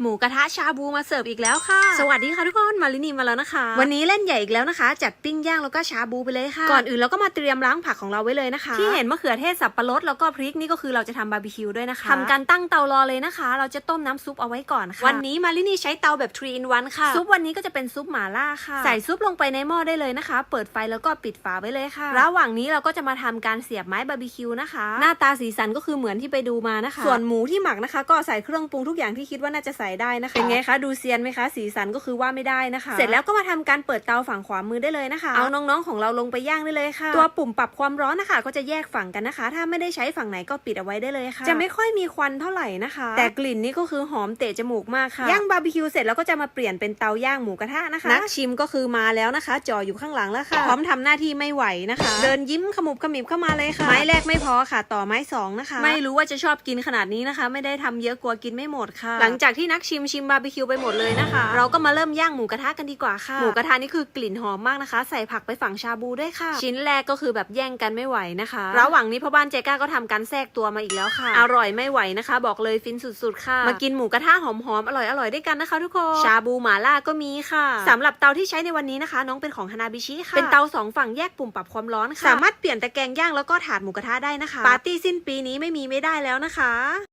หมูกระทะชาบูมาเสิร์ฟอีกแล้วค่ะ สวัสดีค่ะทุกคนมาลินีมาแล้วนะคะ วันนี้เล่นใหญ่อีกแล้วนะคะ จัดปิ้งย่างแล้วก็ชาบูไปเลยค่ะ ก่อนอื่นเราก็มาเตรียมล้างผักของเราไว้เลยนะคะ ที่เห็นมะเขือเทศสับปะรดแล้วก็พริกนี่ก็คือเราจะทำบาร์บีคิวด้วยนะคะทำการตั้งเตารอเลยนะคะ เราจะต้มน้ำซุปเอาไว้ก่อนค่ะวันนี้มาลินีใช้เตาแบบ3 in 1ค่ะซุปวันนี้ก็จะเป็นซุปหม่าล่าค่ะ ใส่ซุปลงไปในหม้อได้เลยนะคะ เปิดไฟแล้วก็ปิดฝาไว้เลยค่ะ ระหว่างนี้เราก็จะมาทำการเสียบไม้บาร์บีคิวนะคะ หน้าตาสีสันก็คือเหมือนที่ไปดูมานะคะ ส่วนหมูที่หมักนะคะ ก็ใส่เครื่องปรุงทุกอย่างที่คิดว่าน่าจะใส่ได้นะคะเป็นไงคะดูเซียนไหมคะสีสันก็คือว่าไม่ได้นะคะ เสร็จแล้วก็มาทำการเปิดเตาฝั่งขวามือได้เลยนะคะ เอาน้องๆของเราลงไปย่างได้เลยค่ะ ตัวปุ่มปรับความร้อนนะคะ ก็จะแยกฝั่งกันนะคะ ถ้าไม่ได้ใช้ฝั่งไหนก็ปิดเอาไว้ได้เลยค่ะ จะไม่ค่อยมีควันเท่าไหร่นะคะ แต่กลิ่นนี่ก็คือหอมเตะจมูกมากค่ะย่างบาร์บีคิวเสร็จแล้วก็จะมาเปลี่ยนเป็นเตาย่างหมูกระทะนะคะนักชิมก็คือมาแล้วนะคะจ่ออยู่ข้างหลังแล้วค่ะ พร้อมทำหน้าที่ไม่ไหวนะคะ เดินยิ้มขมุบขมิบเข้ามาเลยค่ะไม้แรกไม่พอค่ะ ต่อไม้สองนะคะ ไม่รู้ว่าจะชอบกินขนาดนี้นะคะ ไม่ได้ทำเยอะกลัวกินไม่หมดค่ะ หลังจากที่นักชิมชิมบาร์บีคิวไปหมดเลยนะคะ เราก็มาเริ่มย่างหมูกระทะกันดีกว่าค่ะ หมูกระทะนี่คือกลิ่นหอมมากนะคะ ใส่ผักไปฝั่งชาบูด้วยค่ะ ชิ้นแรกก็คือแบบแย่งกันไม่ไหวนะคะ ระหว่างนี้พ่อบ้านเจก้าก็ทำการแทรกตัวมาอีกแล้วค่ะ อร่อยไม่ไหวนะคะ บอกเลยฟินสุดๆค่ะ มากินหมูกระทะหอมๆอร่อยๆด้วยกันนะคะ ทุกคน ชาบูหมาล่าก็มีค่ะสำหรับเตาที่ใช้ในวันนี้นะคะ น้องเป็นของฮานาบิชิค่ะ เป็นเตาสองฝั่งแยกปุ่มปรับความร้อนค่ะ สามารถเปลี่ยนตะแกรงย่างแล้วก็ถาดหมูกระทะได้นะคะ ปาร์ตี้สิ้นปีนี้ไม่มีไม่ได้แล้วนะคะ